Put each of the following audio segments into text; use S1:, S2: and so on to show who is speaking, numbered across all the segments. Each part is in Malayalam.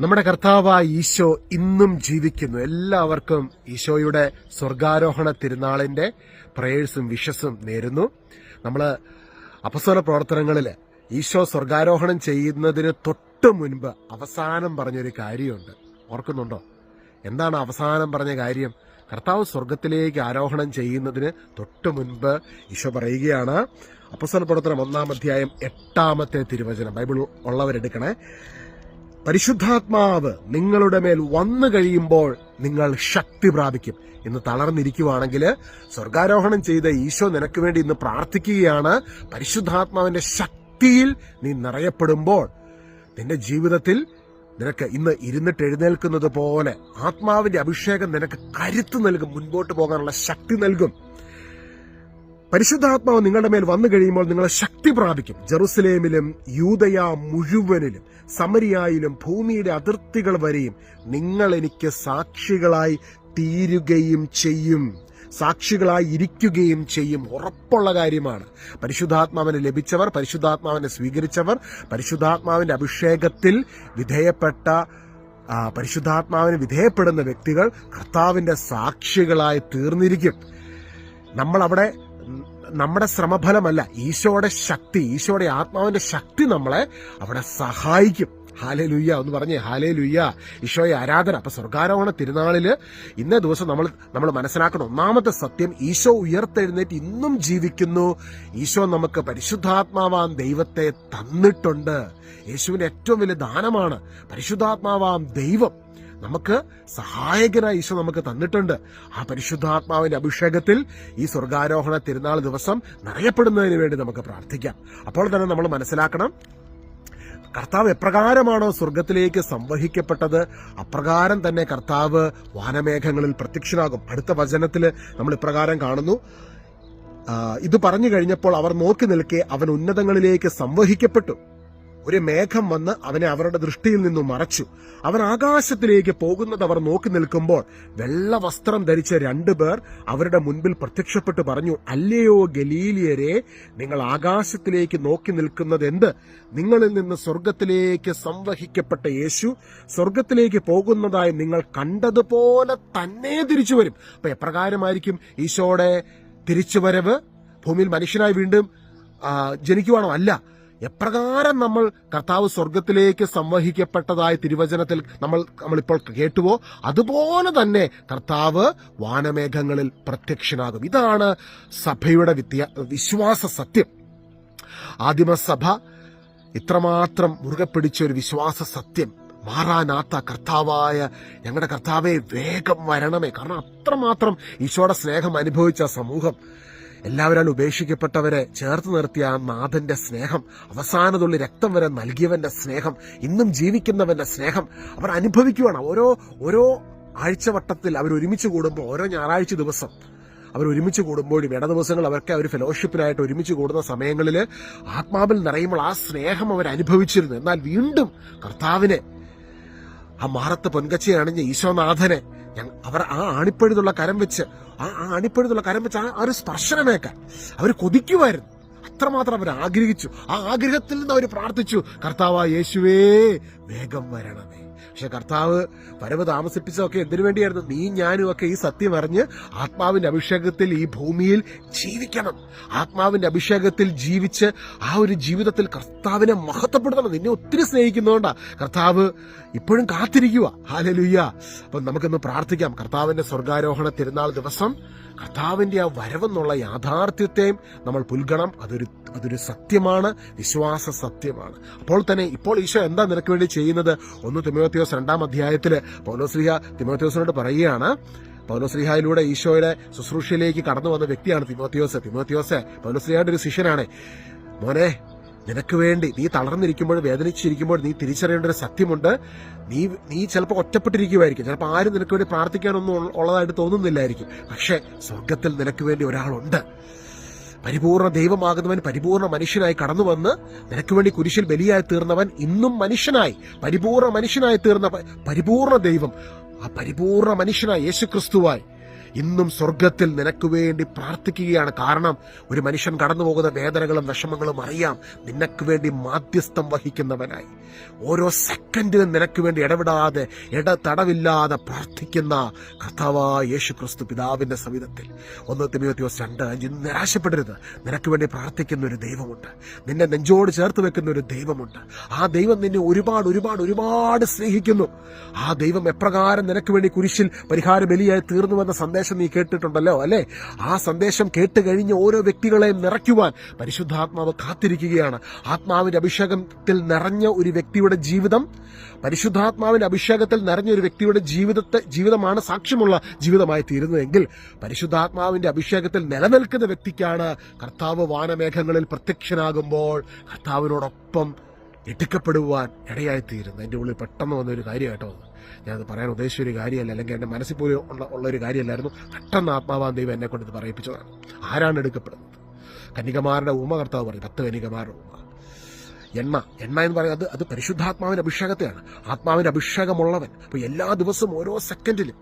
S1: നമ്മുടെ കർത്താവായ ഈശോ ഇന്നും ജീവിക്കുന്നു. എല്ലാവർക്കും ഈശോയുടെ സ്വർഗാരോഹണ തിരുനാളിന്റെ പ്രേയേഴ്സും വിഷസും നേരുന്നു. നമ്മൾ അപസ്വല പ്രവർത്തനങ്ങളിൽ ഈശോ സ്വർഗാരോഹണം ചെയ്യുന്നതിന് തൊട്ട് മുൻപ് അവസാനം പറഞ്ഞൊരു കാര്യമുണ്ട്. ഓർക്കുന്നുണ്ടോ? എന്താണ് അവസാനം പറഞ്ഞ കാര്യം? കർത്താവ് സ്വർഗത്തിലേക്ക് ആരോഹണം ചെയ്യുന്നതിന് തൊട്ട് മുൻപ് ഈശോ പറയുകയാണ്. അപ്പസ്വല പ്രവർത്തനം ഒന്നാം അധ്യായം എട്ടാമത്തെ തിരുവചനം. ബൈബിൾ ഉള്ളവരെടുക്കണേ. പരിശുദ്ധാത്മാവ് നിങ്ങളുടെ മേൽ വന്നു കഴിയുമ്പോൾ നിങ്ങൾ ശക്തി പ്രാപിക്കും. ഇന്ന് തളർന്നിരിക്കുവാണെങ്കിൽ സ്വർഗാരോഹണം ചെയ്ത ഈശോ നിനക്ക് വേണ്ടി ഇന്ന് പ്രാർത്ഥിക്കുകയാണ്. പരിശുദ്ധാത്മാവിന്റെ ശക്തിയിൽ നീ നിറയപ്പെടുമ്പോൾ നിന്റെ ജീവിതത്തിൽ നിനക്ക് ഇന്ന് ഇരുന്നിട്ട് എഴുന്നേൽക്കുന്നത് പോലെ ആത്മാവിന്റെ അഭിഷേകം നിനക്ക് കരുത്ത് നൽകും മുൻപോട്ട് പോകാനുള്ള ശക്തി നൽകും. പരിശുദ്ധാത്മാവ് നിങ്ങളുടെ മേൽ വന്നു കഴിയുമ്പോൾ നിങ്ങളെ ശക്തി പ്രാപിക്കും. ജെറുസലേമിലും യൂതയ മുഴുവനിലും സമരിയായിലും ഭൂമിയുടെ അതിർത്തികൾ വരെയും നിങ്ങൾ എനിക്ക് സാക്ഷികളായി തീരുകയും ചെയ്യും. സാക്ഷികളായി ഇരിക്കുകയും ചെയ്യും. ഉറപ്പുള്ള കാര്യമാണ്. പരിശുദ്ധാത്മാവിനെ ലഭിച്ചവർ പരിശുദ്ധാത്മാവിനെ സ്വീകരിച്ചവർ പരിശുദ്ധാത്മാവിന്റെ അഭിഷേകത്തിൽ വിധേയപ്പെട്ട പരിശുദ്ധാത്മാവിന് വിധേയപ്പെടുന്ന വ്യക്തികൾ കർത്താവിന്റെ സാക്ഷികളായി തീർന്നിരിക്കും. നമ്മൾ അവിടെ നമ്മുടെ ശ്രമഫലമല്ല ഈശോയുടെ ശക്തി ഈശോയുടെ ആത്മാവിന്റെ ശക്തി നമ്മളെ അവിടെ സഹായിക്കും. ഹാലേ ലുയ്യ എന്ന് പറഞ്ഞേ ഹാലേ ലുയ്യ ഈശോയെ ആരാധന. അപ്പൊ സ്വർഗാരോഹണ തിരുനാളിൽ ഇന്നേ ദിവസം നമ്മൾ നമ്മൾ മനസ്സിലാക്കണം ഒന്നാമത്തെ സത്യം ഈശോ ഉയർത്തെഴുന്നേറ്റ് ഇന്നും ജീവിക്കുന്നു. ഈശോ നമുക്ക് പരിശുദ്ധാത്മാവാം ദൈവത്തെ തന്നിട്ടുണ്ട്. യേശുവിന്റെ ഏറ്റവും വലിയ ദാനമാണ് പരിശുദ്ധാത്മാവാം ദൈവം. നമുക്ക് സഹായകനായി ഈശോ നമുക്ക് തന്നിട്ടുണ്ട്. ആ പരിശുദ്ധാത്മാവിന്റെ അഭിഷേകത്തിൽ ഈ സ്വർഗാരോഹണ തിരുനാൾ ദിവസം നിറയപ്പെടുന്നതിന് വേണ്ടി നമുക്ക് പ്രാർത്ഥിക്കാം. അപ്പോൾ തന്നെ നമ്മൾ മനസ്സിലാക്കണം കർത്താവ് എപ്രകാരമാണോ സ്വർഗത്തിലേക്ക് സംവഹിക്കപ്പെട്ടത്? അപ്രകാരം തന്നെ കർത്താവ് വാനമേഘങ്ങളിൽ പ്രത്യക്ഷനാകും. അടുത്ത വചനത്തിൽ നമ്മൾ ഇപ്രകാരം കാണുന്നു. ഇത് പറഞ്ഞു കഴിഞ്ഞപ്പോൾ അവർ നോക്കി നിൽക്കെ അവൻ ഉന്നതങ്ങളിലേക്ക് സംവഹിക്കപ്പെട്ടു. ഒരു മേഘം വന്ന് അവനെ അവരുടെ ദൃഷ്ടിയിൽ നിന്നും മറച്ചു. അവൻ ആകാശത്തിലേക്ക് പോകുന്നത് അവർ നോക്കി നിൽക്കുമ്പോൾ വെള്ള വസ്ത്രം ധരിച്ച രണ്ടുപേർ അവരുടെ മുൻപിൽ പ്രത്യക്ഷപ്പെട്ടു പറഞ്ഞു അല്ലയോ ഗലീലിയരെ നിങ്ങൾ ആകാശത്തിലേക്ക് നോക്കി നിൽക്കുന്നത് എന്ത് നിങ്ങളിൽ നിന്ന് സ്വർഗത്തിലേക്ക് സംവഹിക്കപ്പെട്ട യേശു സ്വർഗത്തിലേക്ക് പോകുന്നതായി നിങ്ങൾ കണ്ടതുപോലെ തന്നെ തിരിച്ചു വരും. അപ്പൊ എപ്രകാരമായിരിക്കും ഈശോയുടെ തിരിച്ചുവരവ്? ഭൂമിയിൽ മനുഷ്യനായി വീണ്ടും ജനിക്കുവാണോ? അല്ല. എപ്രകാരം നമ്മൾ കർത്താവ് സ്വർഗത്തിലേക്ക് സംവഹിക്കപ്പെട്ടതായ തിരുവചനത്തിൽ നമ്മൾ നമ്മളിപ്പോൾ കേട്ടുവോ? അതുപോലെ തന്നെ കർത്താവ് വാനമേഘങ്ങളിൽ പ്രത്യക്ഷനാകും. ഇതാണ് സഭയുടെ വിദ്യ വിശ്വാസ സത്യം. ആദിമസഭ ഇത്രമാത്രം മുറുകെ പിടിച്ച ഒരു വിശ്വാസ സത്യം മാറാനാത്ത കർത്താവായ ഞങ്ങളുടെ കർത്താവെ വേഗം വരണമേ. കാരണം അത്രമാത്രം ഈശോയുടെ സ്നേഹം അനുഭവിച്ച സമൂഹം എല്ലാവരും ഉപേക്ഷിക്കപ്പെട്ടവരെ ചേർത്ത് നിർത്തിയ ആ നാഥന്റെ സ്നേഹം അവസാനതുള്ളി രക്തം വരെ നൽകിയവന്റെ സ്നേഹം ഇന്നും ജീവിക്കുന്നവന്റെ സ്നേഹം അവർ അനുഭവിക്കുകയാണ് ഓരോ ഓരോ ആഴ്ചവട്ടത്തിൽ അവർ ഒരുമിച്ച് കൂടുമ്പോൾ ഓരോ ഞായറാഴ്ച ദിവസം അവർ ഒരുമിച്ച് കൂടുമ്പോഴും ഇട ദിവസങ്ങൾ അവർക്ക് ഒരു ഫെലോഷിപ്പിനായിട്ട് ഒരുമിച്ച് കൂടുന്ന സമയങ്ങളിൽ ആത്മാവിൽ നിറയുമ്പോൾ ആ സ്നേഹം അവർ അനുഭവിച്ചിരുന്നു. എന്നാൽ വീണ്ടും കർത്താവിനെ ആ മാറത്ത് പൊൻകച്ചി ഈശോനാഥനെ അവർ ആ ആണിപ്പഴുതുള്ള കരം വെച്ച് ആ ആണിപ്പഴുതുള്ള കരം വെച്ച് ആ ഒരു സ്പർശനമേക്കാൻ അവർ കൊതിക്കുമായിരുന്നു. അത്രമാത്രം അവർ ആഗ്രഹിച്ചു. ആ ആഗ്രഹത്തിൽ നിന്ന് അവർ പ്രാർത്ഥിച്ചു. കർത്താവ് യേശുവേ വേഗം വരണമേ. പക്ഷെ കർത്താവ് വരവ് താമസിപ്പിച്ചതൊക്കെ എന്തിനു വേണ്ടിയായിരുന്നു? നീ ഞാനും ഒക്കെ ഈ സത്യം അറിഞ്ഞ് ആത്മാവിന്റെ അഭിഷേകത്തിൽ ഈ ഭൂമിയിൽ ജീവിക്കണം. ആത്മാവിന്റെ അഭിഷേകത്തിൽ ജീവിച്ച് ആ ഒരു ജീവിതത്തിൽ കർത്താവിനെ മഹത്വപ്പെടുത്തണം. നിന്നെ ഒത്തിരി സ്നേഹിക്കുന്നതുകൊണ്ടാ. കർത്താവ് ഇപ്പോഴും കാത്തിരിക്കുക ഹാലലുയ്യ അപ്പൊ നമുക്കൊന്ന് പ്രാർത്ഥിക്കാം. കർത്താവിന്റെ സ്വർഗാരോഹണ തിരുനാൾ ദിവസം കർത്താവിന്റെ ആ വരവെന്നുള്ള യാഥാർത്ഥ്യത്തെയും നമ്മൾ പുൽകണം. അതൊരു അതൊരു സത്യമാണ്. വിശ്വാസ സത്യമാണ്. അപ്പോൾ തന്നെ ഇപ്പോൾ ഈശോ എന്താ നിനക്ക് വേണ്ടി ചെയ്യുന്നത്? ഒന്ന് തിമോത്യോസ് രണ്ടാം അധ്യായത്തിൽ പൗലോസ്ലിഹ തിമോത്യോസിനോട് പറയുകയാണ്. പൗലോസ്ലിഹായിലൂടെ ഈശോയുടെ ശുശ്രൂഷയിലേക്ക് കടന്നു വന്ന വ്യക്തിയാണ് തിമോത്യോസ്. തിമോത്യോസ് പൗലോസ്ലിഹയുടെ ഒരു ശിഷ്യനാണ്. മോനെ നിനക്ക് വേണ്ടി നീ തളർന്നിരിക്കുമ്പോൾ വേദനിച്ചിരിക്കുമ്പോൾ നീ തിരിച്ചറിയേണ്ട ഒരു സത്യമുണ്ട്. നീ നീ ചിലപ്പോൾ ഒറ്റപ്പെട്ടിരിക്കുമായിരിക്കും ചിലപ്പോൾ ആരും നിനക്ക് വേണ്ടി പ്രാർത്ഥിക്കാനൊന്നും ഉള്ളതായിട്ട് തോന്നുന്നില്ലായിരിക്കും. പക്ഷേ സ്വർഗത്തിൽ നിനക്ക് വേണ്ടി ഒരാളുണ്ട്. പരിപൂർണ ദൈവമാകുന്നവൻ പരിപൂർണ മനുഷ്യനായി കടന്നു വന്ന് നിനക്ക് വേണ്ടി കുരിശിൽ ബലിയായി തീർന്നവൻ ഇന്നും മനുഷ്യനായി. പരിപൂർണ മനുഷ്യനായി തീർന്ന പരിപൂർണ ദൈവം ആ പരിപൂർണ മനുഷ്യനായി യേശുക്രിസ്തുവായി. ഇന്നും സ്വർഗത്തിൽ നിനക്ക് വേണ്ടി പ്രാർത്ഥിക്കുകയാണ്. കാരണം ഒരു മനുഷ്യൻ കടന്നു പോകുന്ന വേദനകളും വിഷമങ്ങളും അറിയാം. നിനക്ക് വേണ്ടി മാധ്യസ്ഥം വഹിക്കുന്നവനായി. ഓരോ സെക്കൻഡിലും നിനക്ക് വേണ്ടി ഇടപെടാതെ ഇട തടവില്ലാതെ പ്രാർത്ഥിക്കുന്ന കർത്താവായ യേശു ക്രിസ്തു പിതാവിന്റെ സവിധത്തിൽ. ഒന്ന് തിമോത്തിയോസ് രണ്ട് അഞ്ച്. നിരാശപ്പെടരുത്. നിനക്ക് വേണ്ടി പ്രാർത്ഥിക്കുന്ന ഒരു ദൈവമുണ്ട്. നിന്നെ നെഞ്ചോട് ചേർത്ത് വെക്കുന്ന ഒരു ദൈവമുണ്ട്. ആ ദൈവം നിന്നെ ഒരുപാട് ഒരുപാട് ഒരുപാട് സ്നേഹിക്കുന്നു. ആ ദൈവം എപ്രകാരം നിനക്ക് വേണ്ടി കുരിശിൽ പരിഹാര ബലിയായി തീർന്നുവെന്ന സന്ദേശം നീ കേട്ടിട്ടുണ്ടല്ലോ അല്ലെ? ആ സന്ദേശം കേട്ട് കഴിഞ്ഞ് ഓരോ വ്യക്തികളെയും നിറയ്ക്കുവാൻ പരിശുദ്ധാത്മാവ് കാത്തിരിക്കുകയാണ്. ആത്മാവിന്റെ അഭിഷേകത്തിൽ നിറഞ്ഞ ഒരു വ്യക്തിയുടെ ജീവിതം പരിശുദ്ധാത്മാവിന്റെ അഭിഷേകത്തിൽ നിറഞ്ഞ ഒരു വ്യക്തിയുടെ ജീവിതത്തെ ജീവിതമാണ് സാക്ഷ്യമുള്ള ജീവിതമായി തീരുന്നതെങ്കിൽ പരിശുദ്ധാത്മാവിന്റെ അഭിഷേകത്തിൽ നിലനിൽക്കുന്ന വ്യക്തിക്കാണ് കർത്താവ് വാനമേഘങ്ങളിൽ പ്രത്യക്ഷനാകുമ്പോൾ കർത്താവിനോടൊപ്പം ഞെട്ടിക്കപ്പെടുവാൻ ഇടയായിത്തീരുന്നത്. എന്റെ ഉള്ളിൽ പെട്ടെന്ന് വന്ന ഒരു കാര്യമായിട്ടോ ഞാനത് പറയാൻ ഉദ്ദേശിച്ച ഒരു കാര്യമല്ല. അല്ലെങ്കിൽ എന്റെ മനസ്സിൽ പോലും ഉള്ള ഉള്ള ഒരു കാര്യമല്ലായിരുന്നു. പെട്ടെന്ന് ആത്മാവാൻ ദൈവം എന്നെ കൊണ്ട് ഇത് പറയിപ്പിച്ചതാണ്. ആരാണ് എടുക്കപ്പെടുന്നത്? കന്യകമാരുടെ ഉമ കർത്താവ് പറയും പത്ത് കന്യകമാരുടെ ഉമ എണ്ണ. എന്മ എന്ന് പറയുന്നത് അത് പരിശുദ്ധാത്മാവിന്റെ അഭിഷേകത്തെയാണ്. ആത്മാവിന്റെ അഭിഷേകമുള്ളവൻ. അപ്പൊ എല്ലാ ദിവസവും ഓരോ സെക്കൻഡിലും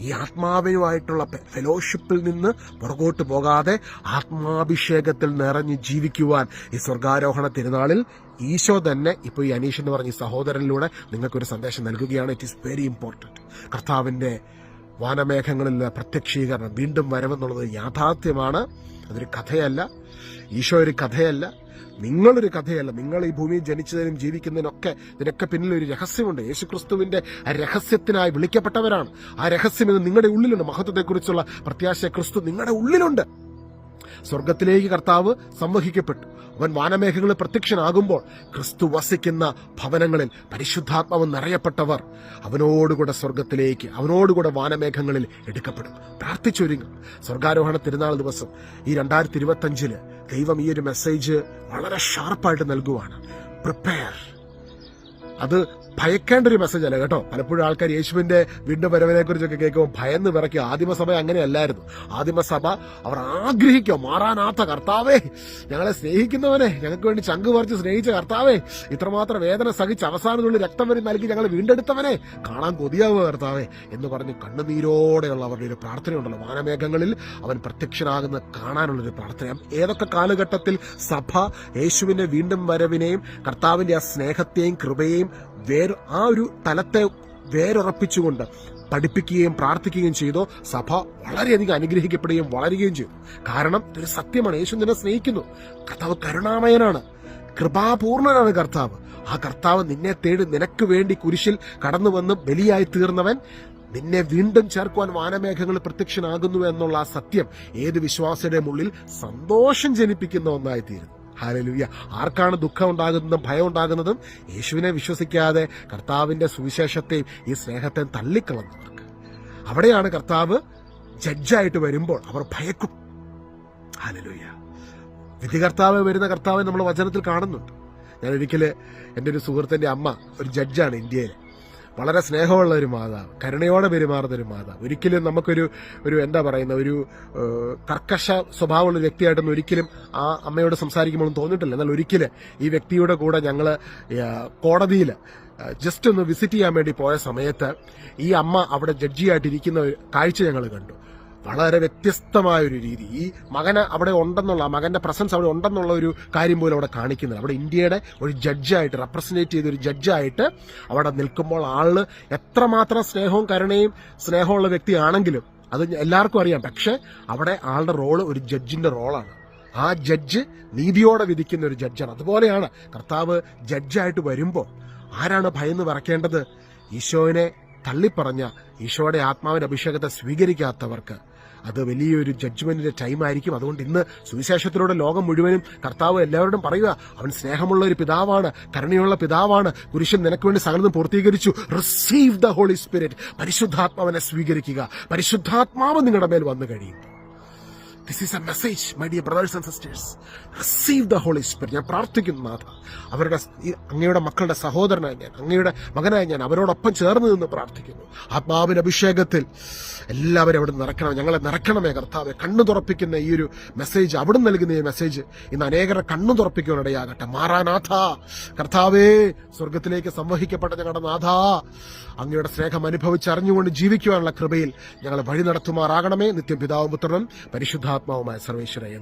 S1: ഈ ആത്മാവിനുമായിട്ടുള്ള ഫെലോഷിപ്പിൽ നിന്ന് പുറകോട്ട് പോകാതെ ആത്മാഭിഷേകത്തിൽ നിറഞ്ഞ് ജീവിക്കുവാൻ ഈ സ്വർഗാരോഹണ തിരുനാളിൽ ഈശോ തന്നെ ഇപ്പോൾ ഈ അനീഷ് എന്ന് പറഞ്ഞ സഹോദരനിലൂടെ നിങ്ങൾക്കൊരു സന്ദേശം നൽകുകയാണ്. ഇറ്റ് ഈസ് വെരി ഇമ്പോർട്ടന്റ് കർത്താവിന്റെ വാനമേഘങ്ങളിലെ പ്രത്യക്ഷീകരണം വീണ്ടും വരവെന്നുള്ളത് യാഥാർത്ഥ്യമാണ്. അതൊരു കഥയല്ല. ഈശോ ഒരു കഥയല്ല. നിങ്ങളൊരു കഥയല്ല. നിങ്ങൾ ഈ ഭൂമിയിൽ ജനിച്ചതിനും ജീവിക്കുന്നതിനൊക്കെ ഇതിനൊക്കെ പിന്നിൽ ഒരു രഹസ്യമുണ്ട്. യേശുക്രിസ്തുവിന്റെ ആ രഹസ്യത്തിനായി വിളിക്കപ്പെട്ടവരാണ്. ആ രഹസ്യം ഇത് നിങ്ങളുടെ ഉള്ളിലുണ്ട്. മഹത്വത്തെക്കുറിച്ചുള്ള പ്രത്യാശ ക്രിസ്തു നിങ്ങളുടെ ഉള്ളിലുണ്ട്. സ്വർഗത്തിലേക്ക് കർത്താവ് സംവഹിക്കപ്പെട്ടു. അവൻ വാനമേഘങ്ങളിൽ പ്രത്യക്ഷനാകുമ്പോൾ ക്രിസ്തു വസിക്കുന്ന ഭവനങ്ങളിൽ പരിശുദ്ധാത്മാവ് നിറയപ്പെട്ടവർ അവനോടുകൂടെ സ്വർഗത്തിലേക്ക് അവനോടുകൂടെ വാനമേഘങ്ങളിൽ എടുക്കപ്പെടും. പ്രാർത്ഥിച്ചൊരുങ്ങും. സ്വർഗാരോഹണ തിരുനാൾ ദിവസം ഈ രണ്ടായിരത്തി ഇരുപത്തി അഞ്ചിൽ ദൈവം ഈ ഒരു മെസ്സേജ് വളരെ ഷാർപ്പായിട്ട് നൽകുവാണ്. പ്രിപ്പയർ അത് ഭയക്കേണ്ട ഒരു മെസ്സേജ് അല്ല കേട്ടോ. പലപ്പോഴും ആൾക്കാർ യേശുവിന്റെ വീണ്ടും വരവിനെ കുറിച്ചൊക്കെ കേൾക്കുമ്പോൾ ഭയന്ന് വിറയ്ക്കും. ആദിമസഭ അങ്ങനെയല്ലായിരുന്നു. ആദിമസഭ അവർ ആഗ്രഹിക്കുക മാറാനാത്ത കർത്താവേ ഞങ്ങളെ സ്നേഹിക്കുന്നവനെ ഞങ്ങൾക്ക് വേണ്ടി ചങ്ക് പറിച്ച് സ്നേഹിച്ച കർത്താവേ ഇത്രമാത്രം വേദന സഹിച്ച് അവസാനത്തുള്ളിൽ രക്തം വരും നൽകി ഞങ്ങൾ വീണ്ടെടുത്തവനെ കാണാൻ കൊതിയാവുക കർത്താവേ എന്ന് പറഞ്ഞ് കണ്ണുനീരോടെയുള്ള അവരുടെ ഒരു പ്രാർത്ഥനയുണ്ടല്ലോ. വാനമേഘങ്ങളിൽ അവൻ പ്രത്യക്ഷനാകുന്ന കാണാനുള്ള ഒരു പ്രാർത്ഥന ഏതൊക്കെ കാലഘട്ടത്തിൽ സഭ യേശുവിന്റെ വീണ്ടും വരവിനെയും കർത്താവിന്റെ ആ സ്നേഹത്തെയും കൃപയെയും വേർ ആ ഒരു തലത്തെ വേരുറപ്പിച്ചുകൊണ്ട് പഠിപ്പിക്കുകയും പ്രാർത്ഥിക്കുകയും ചെയ്തോ സഭ വളരെയധികം അനുഗ്രഹിക്കപ്പെടുകയും വളരുകയും ചെയ്തു. കാരണം ഇതൊരു സത്യമാണ്. യേശു നിന്നെ സ്നേഹിക്കുന്നു. കർത്താവ് കരുണാമയനാണ്. കൃപാപൂർണനാണ് കർത്താവ്. ആ കർത്താവ് നിന്നെ തേടി നിനക്ക് വേണ്ടി കുരിശിൽ കടന്നു വന്ന് ബലിയായി തീർന്നവൻ നിന്നെ വീണ്ടും ചേർക്കുവാൻ വാനമേഘങ്ങൾ പ്രത്യക്ഷനാകുന്നു എന്നുള്ള ആ സത്യം ഏത് വിശ്വാസിയുടെ ഉള്ളിൽ സന്തോഷം ജനിപ്പിക്കുന്ന ഒന്നായി ഹാലലുയ്യ ആർക്കാണ് ദുഃഖം ഉണ്ടാകുന്നതും ഭയം ഉണ്ടാകുന്നതും യേശുവിനെ വിശ്വസിക്കാതെ കർത്താവിന്റെ സുവിശേഷത്തെയും ഈ സ്നേഹത്തെയും തള്ളിക്കളഞ്ഞവർക്ക്. അവിടെയാണ് കർത്താവ് ജഡ്ജായിട്ട് വരുമ്പോൾ അവർ ഭയക്കും. ഹാലലൂയ. വിധികർത്താവ് വരുന്ന കർത്താവ് നമ്മൾ വചനത്തിൽ കാണുന്നുണ്ട്. ഞാൻ ഒരിക്കൽ എന്റെ ഒരു സുഹൃത്തിന്റെ അമ്മ ഒരു ജഡ്ജാണ് ഇന്ത്യയിൽ വളരെ സ്നേഹമുള്ള ഒരു മാതാവ് കരുണയോടെ പെരുമാറുന്ന ഒരു മാതാവ്. ഒരിക്കലും നമുക്കൊരു ഒരു എന്താ പറയുന്ന ഒരു കർക്കശ സ്വഭാവമുള്ള വ്യക്തിയായിട്ടൊന്നും ഒരിക്കലും ആ അമ്മയോട് സംസാരിക്കുമ്പോഴും തോന്നിയിട്ടില്ല. എന്നാൽ ഒരിക്കലും ഈ വ്യക്തിയുടെ കൂടെ ഞങ്ങൾ കോടതിയിൽ ജസ്റ്റ് ഒന്ന് വിസിറ്റ് ചെയ്യാൻ വേണ്ടി പോയ സമയത്ത് ഈ അമ്മ അവിടെ ജഡ്ജിയായിട്ടിരിക്കുന്ന കാഴ്ച ഞങ്ങൾ കണ്ടു. വളരെ വ്യത്യസ്തമായ ഒരു രീതി. ഈ മകന് അവിടെ ഉണ്ടെന്നുള്ള മകന്റെ പ്രസൻസ് അവിടെ ഉണ്ടെന്നുള്ള ഒരു കാര്യം പോലും അവിടെ കാണിക്കുന്നില്ല. അവിടെ ഇന്ത്യയുടെ ഒരു ജഡ്ജായിട്ട് റെപ്രസെന്റേറ്റ് ചെയ്ത ഒരു ജഡ്ജായിട്ട് അവിടെ നിൽക്കുമ്പോൾ ആൾ എത്രമാത്രം സ്നേഹവും കരുണയും സ്നേഹമുള്ള വ്യക്തിയാണെങ്കിലും അത് എല്ലാവർക്കും അറിയാം. പക്ഷെ അവിടെ ആളുടെ റോൾ ഒരു ജഡ്ജിന്റെ റോളാണ് ആ ജഡ്ജ് നീതിയോടെ വിധിക്കുന്ന ഒരു ജഡ്ജാണ് അതുപോലെയാണ് കർത്താവ് ജഡ്ജായിട്ട് വരുമ്പോൾ ആരാണ് ഭയന്ന് വിറക്കേണ്ടത്? ഈശോവിനെ തള്ളിപ്പറഞ്ഞ ഈശോയുടെ ആത്മാവിന്റെ അഭിഷേകത്തെ സ്വീകരിക്കാത്തവർക്ക് അത് വലിയൊരു ജഡ്ജ്മെന്റിന്റെ ടൈം ആയിരിക്കും. അതുകൊണ്ട് ഇന്ന് സുവിശേഷത്തിലൂടെ ലോകം മുഴുവനും കർത്താവ് എല്ലാവരോടും പറയുക അവൻ സ്നേഹമുള്ള ഒരു പിതാവാണ് കരുണയുള്ള പിതാവാണ്. കുരിശൻ നിനക്ക് വേണ്ടി സകലതും പൂർത്തീകരിച്ചു. റിസീവ് ദ ഹോളി സ്പിരിറ്റ് പരിശുദ്ധാത്മാവിനെ സ്വീകരിക്കുക. പരിശുദ്ധാത്മാവ് നിങ്ങളുടെ മേൽ വന്നു കഴിയും. This is a message my dear brothers and sisters receive the holy spirit ഞാൻ പ്രാർത്ഥിക്കുന്നു നാഥ. അവരുടെ അങ്ങയുടെ മക്കളുടെ സഹോദരനായി ഞാൻ അങ്ങയുടെ മകനായി ഞാൻ അവരോടൊപ്പം ചേർന്ന് നിന്ന് പ്രാർത്ഥിക്കുന്നു. ആത്മാവിന്റെ അഭിഷേകത്തിൽ എല്ലാവരും അവിടെ നിറക്കണം ഞങ്ങളെ നിറക്കണമേ കർത്താവെ. കണ്ണു തുറപ്പിക്കുന്ന ഈ ഒരു മെസ്സേജ് അവിടെ നൽകുന്ന ഈ മെസ്സേജ് ഇന്ന് അനേകരെ കണ്ണു തുറപ്പിക്കുവാനിടയാകട്ടെ മാറാനാഥ. കർത്താവേ സ്വർഗത്തിലേക്ക് സംവഹിക്കപ്പെട്ട ഞങ്ങളുടെ നാഥ അങ്ങയുടെ സ്നേഹം അനുഭവിച്ചറിഞ്ഞുകൊണ്ട് ജീവിക്കുവാനുള്ള കൃപയിൽ ഞങ്ങളെ വഴി നടത്തുമാറാകണമേ. നിത്യം പിതാവും പുത്രനും പരിശുദ്ധാത്മാവുമായ സർവേശ്വരയും